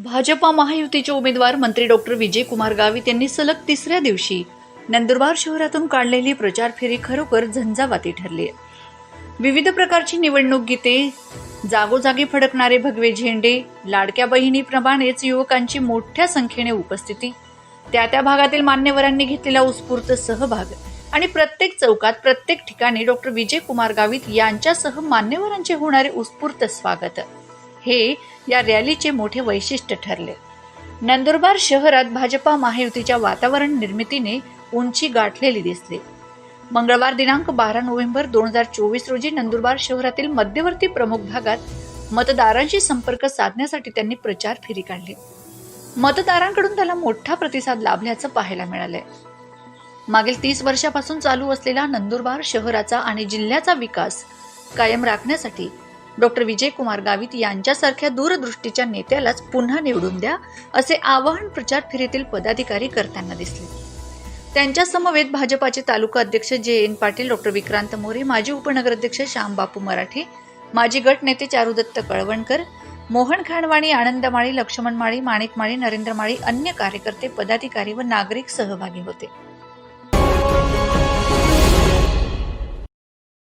भाजपा महायुतीचे उमेदवार मंत्री डॉक्टर विजय कुमार गावित यांनी सलग तिसऱ्या दिवशी नंदुरबार शहरातून काढलेली प्रचार फेरी खरोखर झंझावाती ठरली आहे. विविध प्रकारची निवडणूक गीते जागोजागी फडकणारे भगवे झेंडे लाडक्या बहिणीप्रमाणेच युवकांची मोठ्या संख्येने उपस्थिती त्या त्या भागातील मान्यवरांनी घेतलेला उत्स्फूर्त सहभाग आणि प्रत्येक चौकात प्रत्येक ठिकाणी डॉक्टर विजय कुमार गावित यांच्यासह मान्यवरांचे होणारे उत्स्फूर्त स्वागत हे या रॅलीचे मोठे वैशिष्ट्य ठरले. नंदुरबार शहरात भाजपा महायुतीच्या वातावरण निर्मितीने उंची गाठलेली दिसली. मंगळवार दिनांक बारा नोव्हेंबर दोन हजार चोवीस रोजी नंदुरबार शहरातील मध्यवर्ती प्रमुख भागात मतदारांशी संपर्क साधण्यासाठी त्यांनी प्रचार फेरी काढली. मतदारांकडून त्याला मोठा प्रतिसाद लाभल्याचं पाहायला मिळालंय. मागील तीस वर्षापासून चालू असलेला नंदुरबार शहराचा आणि जिल्ह्याचा विकास कायम राखण्यासाठी डॉक्टर विजय कुमार गावित यांच्यासारख्या दूरदृष्टीच्या नेत्यालाच पुन्हा निवडून द्या असे आवाहन प्रचार फेरीतील पदाधिकारी करताना दिसले. त्यांच्या समवेत भाजपाचे तालुका अध्यक्ष J N Patil doctor Vikrant More माजी उपनगराध्यक्ष श्यामबापू मराठे माजी गटनेते चारुदत्त कळवणकर मोहन खानवाणी आनंद माळी लक्ष्मण माळी माणिक माळी नरेंद्र माळी अन्य कार्यकर्ते पदाधिकारी व नागरिक सहभागी होते.